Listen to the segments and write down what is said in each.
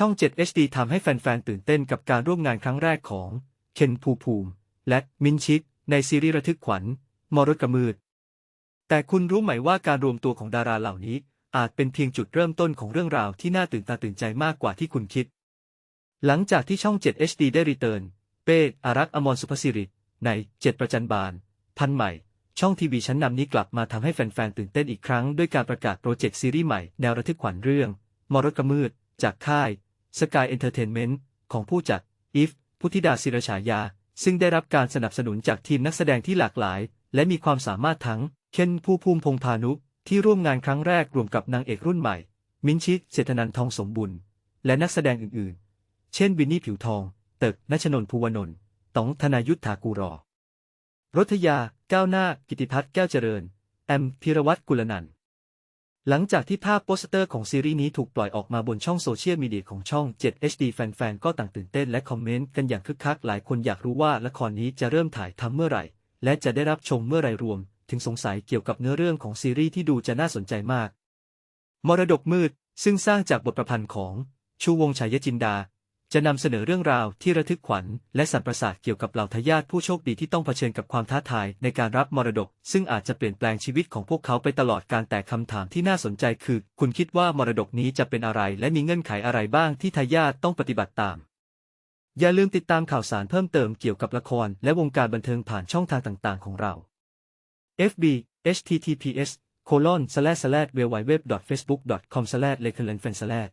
ช่อง 7 HD ทำให้แฟนๆ ตื่นเต้นกับการร่วมงานครั้งแรกของเคนภูภูมิ และมินชิกในซีรีส์ระทึกขวัญมรดกมืด แต่คุณรู้ไหมว่าการรวมตัวของดาราเหล่านี้ อาจเป็นเพียงจุดเริ่มต้นของเรื่องราวที่น่าตื่นตาตื่นใจมากกว่าที่คุณคิด หลังจากที่ช่อง 7 HD ได้รีเทิร์น เป้อารักษ์อมรสุภสิริใน7ประจันบานพันใหม่ ช่องทีวีชั้นนำนี้กลับมาทำให้แฟนๆ ตื่นเต้นอีกครั้ง ด้วยการประกาศโปรเจกต์ซีรีส์ใหม่แนวระทึกขวัญเรื่อง มรดกมืด จากค่าย Sky Entertainment ของผู้จัดอีฟพุทธิดาศิรฉายา ซึ่งได้รับการสนับสนุนจากทีมนักแสดงที่หลากหลาย และมีความสามารถทั้งเคนภูมิภูมิพงษ์พานุที่ร่วมงานครั้งแรกรวมกับนางเอกรุ่นใหม่ มินชิเศรษฐนันทองสมบุญและนักแสดงอื่นๆ เช่นวินนี่ผิวทอง เติกนัชนน์ภูวนนท์ต๋องธนายุทธากูรอ รถยา ก้าวหน้า กิติพัฒน์แก้วเจริญ แอมพิรวัตรกุลนันท์ หลังจากที่ภาพโปสเตอร์ของซีรีส์นี้ถูกปล่อยออกมาบนช่องโซเชียลมีเดียของช่อง 7 HD แฟนๆ ก็ต่างตื่นเต้นและคอมเมนต์กันอย่างคึกคัก หลายคนอยากรู้ว่าละครนี้จะเริ่มถ่ายทำเมื่อไหร่ และจะได้รับชมเมื่อไหร่รวม ถึงสงสัยเกี่ยวกับเนื้อเรื่องของซีรีส์ที่ดูจะน่าสนใจมาก มรดกมืด ซึ่งสร้างจากบทประพันธ์ของชูวงศ์ฉายจินดา จะนำเสนอเรื่องราวที่ระทึกขวัญ และสันประสาทเกี่ยวกับเหล่าทายาทผู้โชคดีที่ต้องเผชิญกับความท้าทายในการรับมรดก ซึ่งอาจจะเปลี่ยนแปลงชีวิตของพวกเขาไปตลอดการแต่คำถามที่น่าสนใจคือ คุณคิดว่ามรดกนี้จะเป็นอะไร และมีเงื่อนไขอะไรบ้างที่ทายาทต้องปฏิบัติตาม อย่าลืมติดตามข่าวสารเพิ่มเติมเกี่ยวกับละคร และวงการบันเทิงผ่านช่องทางต่างๆ ของเรา FB https colon slash slash www facebook com slash l e c l e n f a n slash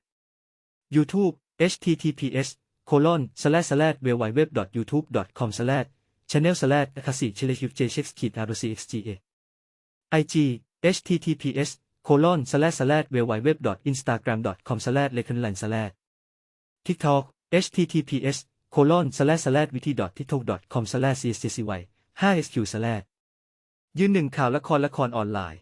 YouTube https colon slash slash www youtube com slash channel slash คาสิเชลคิวเจเช็กขีดอาร์ซีเอ็กซ์จีเอ IG https colon slash slash www instagram com slash l e c l e n slash TikTok https colon slash slash wiki tiktok com slash cscy 5sq slash ยืนหนึ่งข่าวละครละครออนไลน์